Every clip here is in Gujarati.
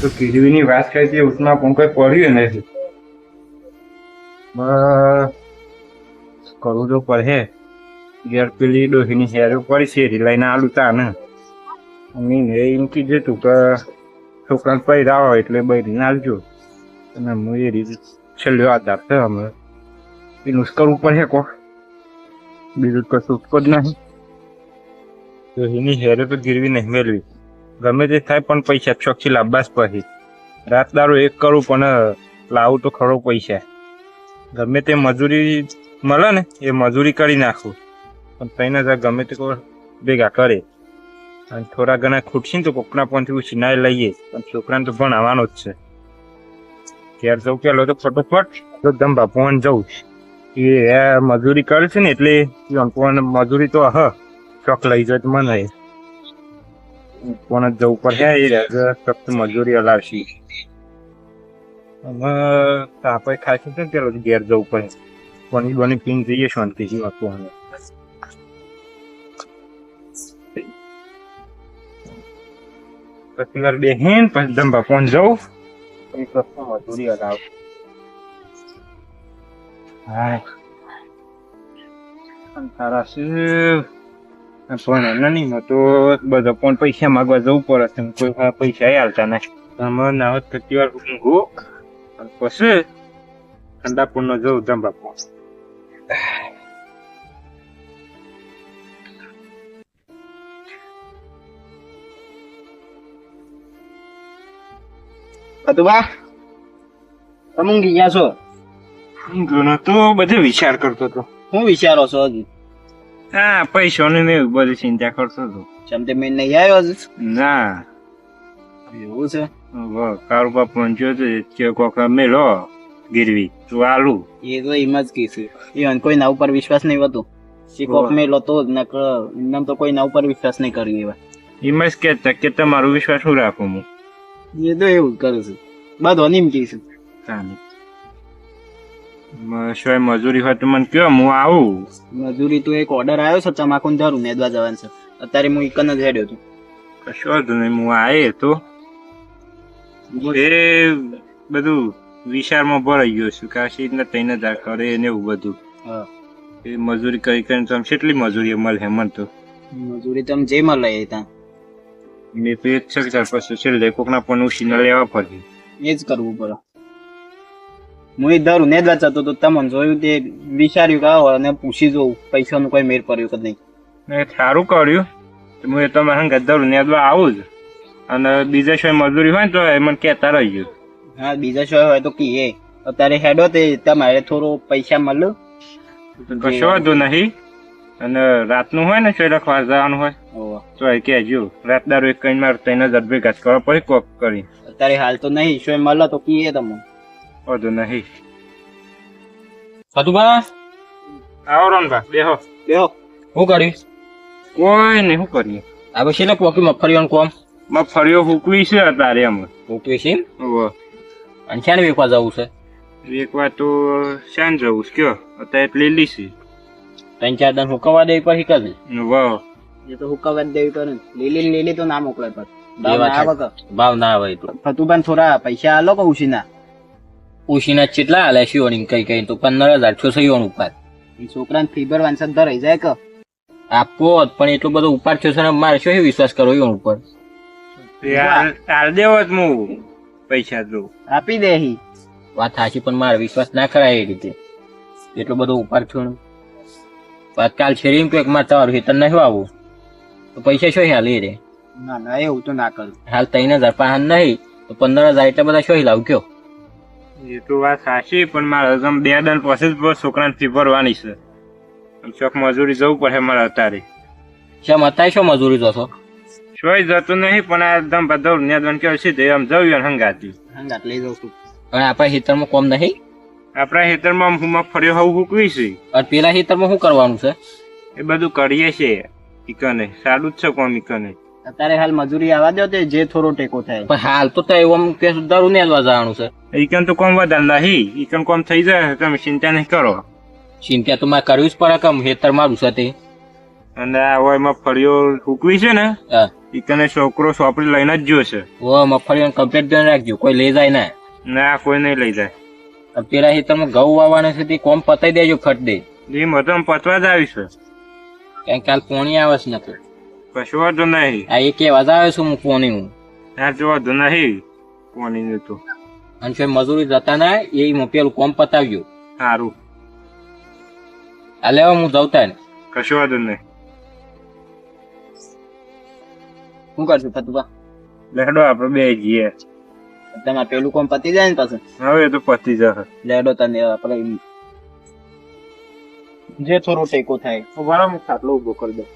તો ગીરવીની વાત કરી હતી ઉસમાં પણ કોઈ પડ્યું નથી. કરવું તો પડે. ઘેર પેલી ડોહીની હેરો પડી છે એરી લઈને આલું તા ને મમ્મીને એમ કીધું તું કે છોકરા પૈરા હોય એટલે બૈરીને આલજો. અને હું એ રીતે છેલ્લો આધાર છે અમે એનું કરવું પડે કો બીજું કશું જ નહીં. ડોહીની હેરે તો ગીરવી નહીં મેળવી. ગમે તે થાય પણ પૈસા ચોખ્ખી લાવવા જ પછી રાત દારૂ એક કરું પણ લાવું તો ખરો પૈસા. ગમે તે મજૂરી મળે ને, એ મજૂરી કરી નાખું. પણ તઈને જ ગમે તે ભેગા કરે. અને થોડા ઘણા ખૂટશે ને તો કોકના પણથી ઉછીનાય લઈએ. પણ છોકરાને તો ભણાવવાનો જ છે. ઘેર જવું પેલો તો ફટોફટ તો ધંભા પહોંચ જવું એ મજૂરી કરે છે ને એટલે મજૂરી તો હ ચોક લઈ જાય મને. પણ જવું પડે એ ફક્ત મજૂરી હલાવશી અમે તાપે ખાશે ને પેલો ઘેર જવું પડે. પણ બની પીને જઈએ શાંતિથી વાતું અમે પછી વાર બેહીન પછી ધંભા પહોંચ જવું? પછી ફક્ત મજૂરી હલાવ હાય. તારા શું પણ એમને નહીં તો બધો પણ પૈસા માગવા જવું પડે છે. કોઈ પૈસા હાલતા નહીં. તમે ના થતી વાર ઊંઘો અને પછી ઠંડા પૂર્ણ જવું ધંબાપુ અતુબા તમે ઊંઘી ગયા છો ઊંઘ્યો તો બધે વિચાર કરતો હતો. હું વિચારો છો હજી? હા પૈસાની ને બધી ચિંતા કરતો હતો ચમતે મેં નહીં આવ્યો હજી. ના. એવું છે? કારોબાર પહોંચ્યો તો કે કોક મેલો ગીરવી. તું આલું. એ તો એમ જ કહીશું એ કોઈના ઉપર વિશ્વાસ નહીં હોતો. હોવે. મેલો તો જ નકર એમ તો કોઈના ઉપર વિશ્વાસ નહીં કર્યો એવા. એમ જ કહેતા કે તમારો વિશ્વાસ હું રાખું હું. એ તો એવું કરું છું. બધો નિમ કહીશું તાને. શોય મજૂરી હોય તો મને કયો હું આવું. મજૂરી તો એક ઓર્ડર આવ્યો છે ચમાકુન ધરું નેદવા જવાનું છે. અત્યારે હું એક જ હેડ્યો છું. કશો વાંધો નહીં હું આયે તો. એ બધું વિચારમાં ભરાઈ ગયો છું કે આ રીતના તઈને જ કરે ને એવું બધું. એ મજૂરી કરી કરીને તમે કેટલી મજૂરી મળે મને તો. મજૂરી તમે જે મળે ત્યાં. મેં તો એ જ છે કે પછી છેલ્લે કોકના પણ ઉછીને લેવા પડે. એ જ કરવું પડે. હું એ ને જતો તો તમને જોયું તે વિચાર્યું કે આવો અને પૂછી જોઉં પૈસાનું કોઈ મેર પડ્યું કે નહીં. ને સારું કર્યું. તો હું એ તમારે હંગાત દરું નેદવા આવું જ. અને બીજા શું મજૂરી હોય ને તો એ મને કહેતા રહીજો. હા બીજા શું હોય તો કીએ. અત્યારે હેડો તે તમારે થોડો પૈસા મળ્યો કશો વાંધો નહીં. અને રાતનું હોય ને શું વાર જવાનું હોય તો એ કહેજો. રાત દારૂ એક કઈ માર તઈને જ ભેગા જ કરવા પછી કોક કરી અત્યારે હાલ તો નહીં શોય મળે તો કીએ તમે. વાંધો નહીં સતુભા આવો રોનભા બેહો. બેહો. શું કર્યું કોઈ નહીં શું કરીએ. આ પછી ને પોકી મગફળીઓનું કોમ. મગફળીઓ હૂકવી છે અત્યારે અમે મૂકવી છે. અને ક્યાં વેચવા જવું છે? એક વાર તો શાન જવું છે કયો? અત્યારે લીલી છે. ત્રણ ચાર દન હુકવવા દેવી પછી કરી વાહ. એ તો હુકવા જ દેવી પડે ને. લીલી લીલી તો ના મોકલે પર. ભાવ ના આવે એટલો ફતુબાન થોડા પૈસા આલો કહું છું ના ઉશીના ચેટલા હાલે શિવણી કઈ કઈ તો પંદર હજાર છસો સહીઓનું ઉપાડ. એ છોકરાને ફીબર વાંસદ ધરાઈ જાય કે? આપો પણ એટલો બધો ઉપાડ થયો છે ને મારે શું વિશ્વાસ કરો એવન ઉપર? તાર દેવો જ હું પૈસા દઉં આપી દેહી વાત સાચી પણ મારે વિશ્વાસ ના કરાય એ રીતે. એટલો બધો ઉપાડ થયો વાત કાલ છેરી એમ કે મારે તમારું હેતર નહીં આવું તો પૈસા શું હાલ એ રે? ના ના એવું તો ના કરું. હાલ ત્રણ હજાર પાંચ નહીં તો પંદર હજાર એટલા બધા શું લાવ કયો એ તો વાત સાચી પણ મારે હજમ બે દન પછી જ છોકરાને ફી ભરવાની છે. ચોક મજૂરી જવું પડે મારે અત્યારે. શેમ અત્યારે શું મજૂરી જશો? સોય જતું નહીં પણ આ એકદમ બધા નેદવન કેવું તે આમ જવું હંગાતી હંગાત લઈ જઉં છું. પણ આપણા હેતરમાં કોમ નહીં? આપણા ખેતરમાં હું મગફળીઓ હવું હૂકવી છે? અને પેલા હેતરમાં શું કરવાનું છે? એ બધું કરીએ છીએ ઈકને. સારું જ છે કોમ ઈકને. અત્યારે હાલ મજૂરી આવવા દો તે જે થોડો ટેકો થાય. પણ હાલ તો તો એવું કે દારૂ ને જવાનું છે. ઈકન તો કોમ વધારે નહીં? ઈકન કોમ થઈ જાય? તમે ચિંતા નહીં કરો. ચિંતા તો મારે કરવી જ પડે કમ હેતર મારું છે તે. અને આ મગફળીઓ એમાં ફળીઓ ફૂકવી છે ને ઈકને છોકરો સોપડી લઈને જ જોશે ઓ મગફળી કમ્પ્લીટ ધ્યાન રાખજો. કોઈ લઈ જાય ના. ના કોઈ નહીં લઈ જાય. પેલા ખેતરમાં ઘઉં વાવવાના છે તે કોમ પતાઈ દેજો ખટ દે. એ મતમ પતવા જ આવીશ છે. કારણ કે કાલ પોણી આવે છે નકર કશું વાંધો નહીં. આ એક કેવા જ આવે છું હું પોણી હું ના જો વાંધો નહીં. પાણીનું તો. અને જો મજૂરી જતા ના એ હું પેલું કોમ પતાવ્યું સારું આ લેવા હું જવતા ને કશું વાંધો નહીં. શું કરશું ફતુભા? લેડો આપણે બે જઈએ. તમારે પેલું કોમ પતી જાય ને પાછું? હવે એ તો પતી જશે. લેડો તને આપણે જે થોડો ટેકો થાય. બરાબર હું ખાટલો ઊભો કરી દઉં.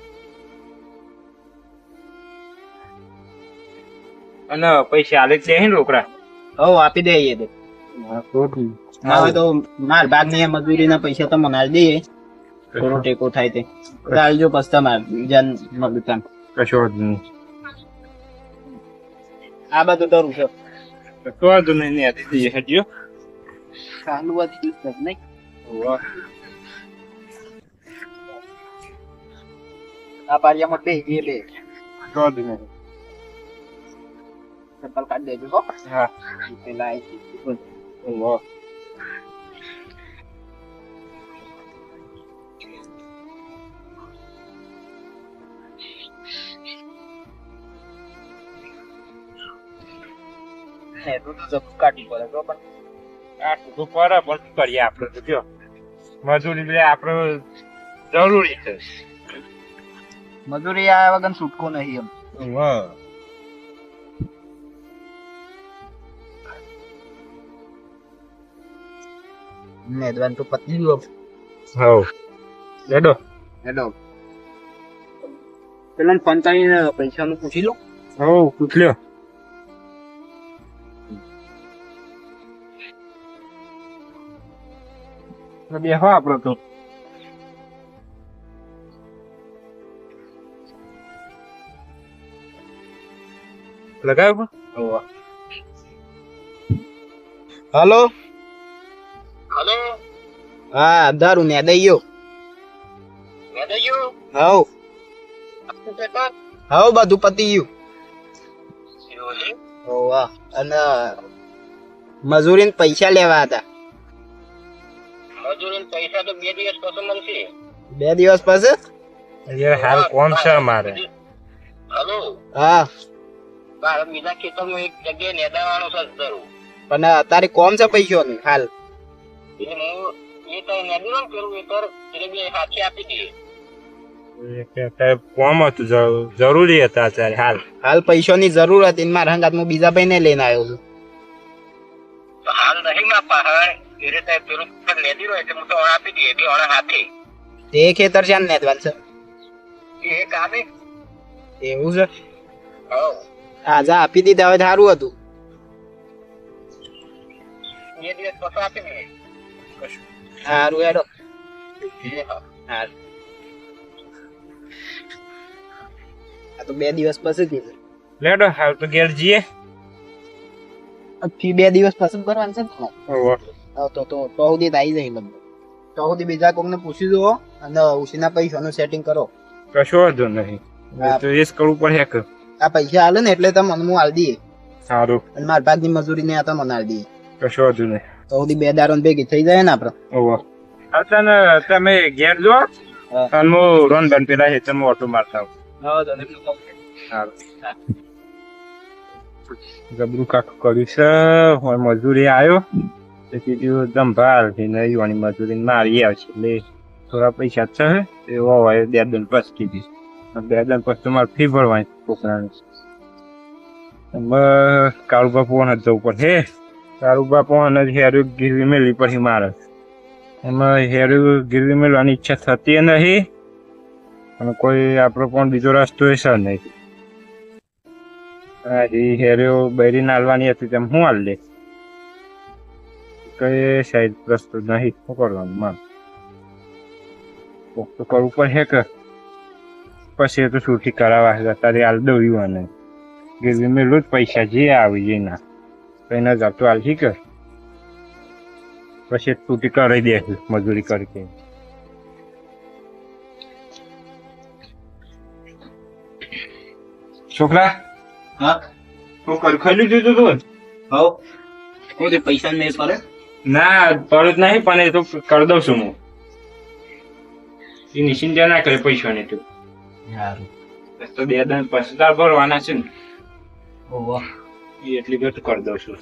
અને પૈસા આલે છે ને રોકડા. હવ આપી દઈએ તો હવે તો માર ભાગની મજૂરી ના પૈસા તો મને આલી દઈએ. થોડો ટેકો થાય તે. ચાલજો પછી તમારે બીજા મળું તાન કશું આ બધું ડરું છે કશું વાંધો નહીં ને આથી જઈએ હટજો ચાલુ નહીં? આ પારિયામાં બે એ બે કશું વાંધો નહીં. ચપ્પલ કાઢી દેજો હો હા પેલા આઈ વાહ એટલું તો જબ કાઢવું પડે તો પણ આટલું તો પર પણ શું કરીએ આપણે તો કયો મજૂરી લે આપણે જરૂરી છે મજૂરી આ વગર છૂટકો નહીં એમ વાહ મેદવાન તો પતી ગયો હવ લેડો હેલો પેલા કરીને પૈસા નું પૂછી લો. હવ પૂછ લ્યો. બેહો આપડે તો. લગાવ્યો હલો. હા દારૂ ને દઈયો ને દઈયો હાઉ હાઉ બધું પતી ગયું. હોવા અને મજૂરીન પૈસા લેવા હતા. બે દિવસ પછી યાર હાલ કોણ છે મારે હા. બીજા ખેતરમાં એક જગ્યાએ નેદાવાનો છે જરૂર પણ અત્યારે કોમ છે પૈસો હાલ. જરૂરી હતા અત્યારે હાલ. હાલ પૈસાની જરૂર હતી મારા હંગાત હું બીજા ભાઈ ને લઈને આવ્યો છું. તો હાલ નહીં માં પહાડ પેલું એટલે હું તો આપી દઈએ બે ઓણા હાથે. તે ખેતર છે ને નેદવાન એ કામે એવું છે? આજે આપી દીધા હવે સારું હતું. બે દિવસ પછી આપી દઈએ. સારું હેડો હા આ તો બે દિવસ પછી કીધું લેડો હાલ તો ઘેર જઈએ ફી બે દિવસ પસંદ કરવાનું છે ને તો તો તો સુધી આવી જાય લગભગ તો સુધી બીજા કોકને પૂછી જુઓ અને ઉસીના પૈસાનું સેટિંગ કરો કશો વાંધો નહીં તો એ જ કરવું પડે કે આ પૈસા હાલે ને એટલે તમે મને હું હાલ દઈએ સારું અને મારા ભાગની મજૂરી ને આ તમે મને આલી દઈએ કશો વાંધો નહીં તો સુધી બે દારો ભેગી થઈ જાય ને આપડે. અચાન અચાનક તમે ઘેર જો. હા. અને હું રોન બેન પેલા હેતરમાં ઓટો મારતા ગબરું કાકું કર્યું છે. હવે મજૂરી આવ્યો તે કીધું ધંભાલ થઈને યુવાની મજૂરી મારી આવશે. એટલે થોડા પૈસા છે એવો હોય બે દન પસ કીધી. બે દન પછી તો મારે ફી ભરવાની છોકરાની કાળુ કાળુબા જ જવું પડે કાળુબા બાપો અને હેરુ ગીરવી મેળવી પછી મારે. એમાં હેરુ ગીરવી મેળવાની ઈચ્છા થતી નહીં અને કોઈ આપણો પણ બીજો રસ્તો છે નહીં. હાજી એ હેર્યો બૈરી નાલવાની હતી તેમ હું હાલ લે કઈ સાઈડ રસ્તો નહીં, શું કરવાનું માં કોક તો કરવું પડે કે. પછી તો છૂટી કરાવવા છે, તારે હાલ દઉં અને ગીરવી મેળવું જ પૈસા જે આવી જઈ ના કઈ જાતો ઠીક છે? પછી તૂટી કરી દે મજૂરી કરી છોકરા? હા? કર તું હવ. હું તે પૈસા નહીં પડે? ના પરત નહીં પણ એ તો કરી દઉં છું હું. એ નિશ્ચિંતા ના કરે પૈસા ને તું. સારું. તો બે દાન પૈસા ભરવાના છે ને. ઓહો એ એટલી ઘટ કરી દઉં છું.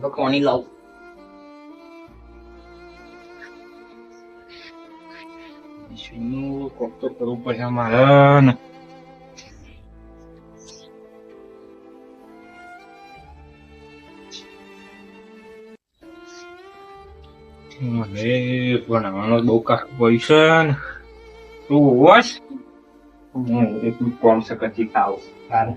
તો કોની લાવ? વિષ્ણુ કોક તો કરવું પડશે મારે મને ભણાવવાનો બહુ કાક પૈસા ને. તું હોશ? હું એટલું કોણ સકતી ખાવ સારું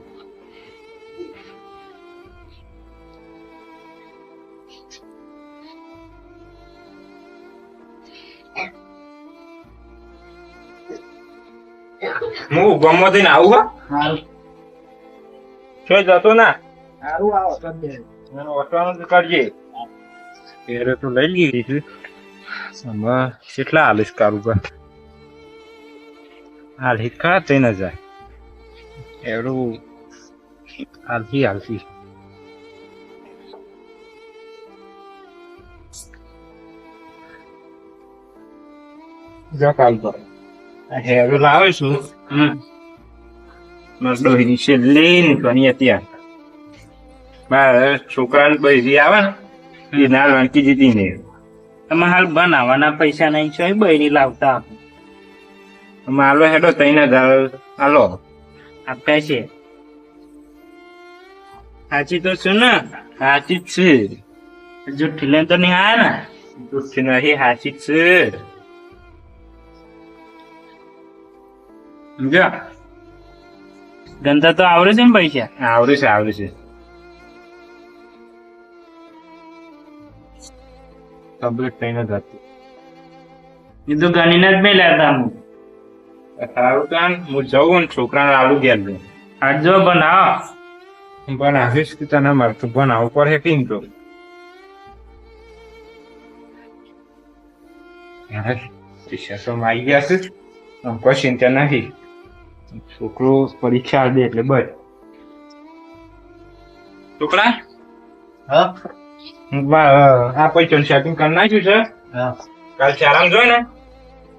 હું ગમો થઈને આવું હા. સારું છો જતો ના. સારું આવો દે મને ઓટવાનું તો કરજે. એરે તો લઈ લીધી છે. આમાં કેટલા હાલીશ કારુગર હાલ હિકા તે ન જાય. એવડું હાલથી હાલથી. જા કાલ પર હેરો લાવે છું. મારા ડોહીની છેલ્લી નીકળવાની આ મારા છોકરાને બૈરી આવે ને એ ના વાંકી જીતી ને. તમે હાલ બનાવવાના પૈસા નહીં છો બૈરી લાવતા માલો હેડો તઈને હાલો. આપ્યા છે. સાચી તો છું ને? હાચી જ છે. જુઠ્ઠી લઈને તો નહીં આયા ને? જુઠ્ઠી નહીં હાચી જ છે. સમજ્યા ધંધા તો આવડે છે ને પૈસા આવડે છે આવડે છે. કમ્પ્લીટ તઈ હજાર એ તો ગણીને જ મેલ્યા હતા હું સારું કામ હું જઉં ને છોકરાને આવું ગયા છે આજ જો બનાવો પણ આવીશ કે તને મારે તો બનાવવું પડે કેમ તો. શિક્ષકો આવી ગયા છે. આમ ત્યાં નથી છોકરો પરીક્ષા દે એટલે બસ. છોકરા? હા? આ પૈસા શોપિંગ કરી નાખ્યું છે. હા. કાલ ચારામ જોઈ ને?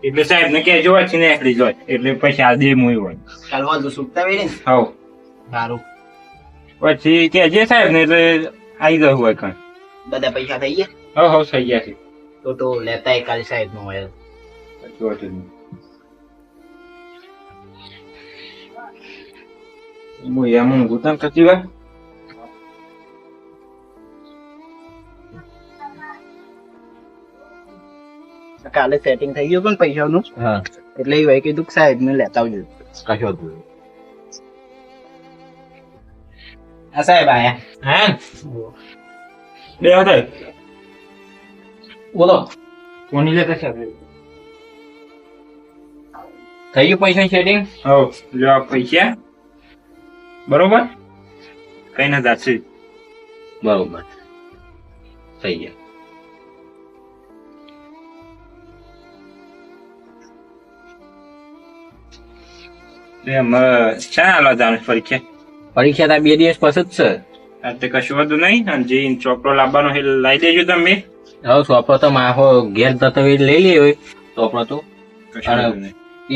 એટલે સાહેબ ને કે જોવા છે ને એકડી જોઈ. એટલે પૈસા દે મુય હોય કાલ વાંધો સુકતા વેરી ને? હા સારું. પછી કે જે સાહેબ ને એટલે આવી ગયું હોય કઈ. બધા પૈસા થઈ ગયા? હા હા થઈ ગયા છે. તો તો લેતા કાલ સાહેબ નો હોય. કશું વાંધો નહીં. હું એમ ઊંઘું તને કચી વાર કાલે સેટિંગ થઈ ગયું પણ પૈસાનું હા એટલે એ ભાઈ કીધું સાહેબ ને લેતા આવજો કશો હા સાહેબ આયા હે બે હતા બોલો કોની લેતા સાહેબ થઈ ગયું પૈસા સેટિંગ હવ લ્યો પૈસા બરોબર? કઈ ના જાશે બરોબર. થઈ ગયા. પરીક્ષા? પરીક્ષા તો બે દિવસ પછી જ છે. આ તે કશું વધુ નહીં અને જે ચોપડો લાવવાનો એ લાવી દેજો તમે. હવે ચોપડો તો માહો ઘેર એ લઈ લે હોય. સોપડો તો.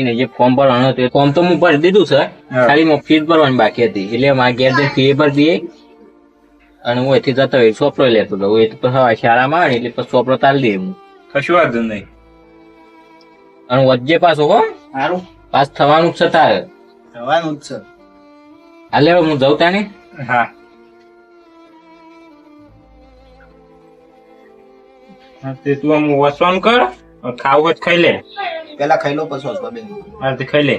એને જે ફોર્મ ભરવાનું હતું ફોર્મ તો હું ભરી દીધું છે. ખાલી માં ફીસ ભરવાની બાકી હતી. એટલે મારા ઘેર જઈને ફી ભરી દઈએ. અને હું એથી જતો હોય છોપરો લેતો હતો. એ તો શાળામાં આવે એટલે પછી છોપરો તાલ દઈએ હું કશું વાંધો નહીં. અને વચ્ચે પાછો હો. સારું પાસ થવાનું જ છે તારે. થવાનું જ છે. હાલે હવે હું જઉં તાને. હા. હા, તે તું આમ વસવાનું કર ખાવું જ ખાઈ લે. પેલા ખાઈ લો પછી હોસ્પિટલ હા તે ખાઈ લે.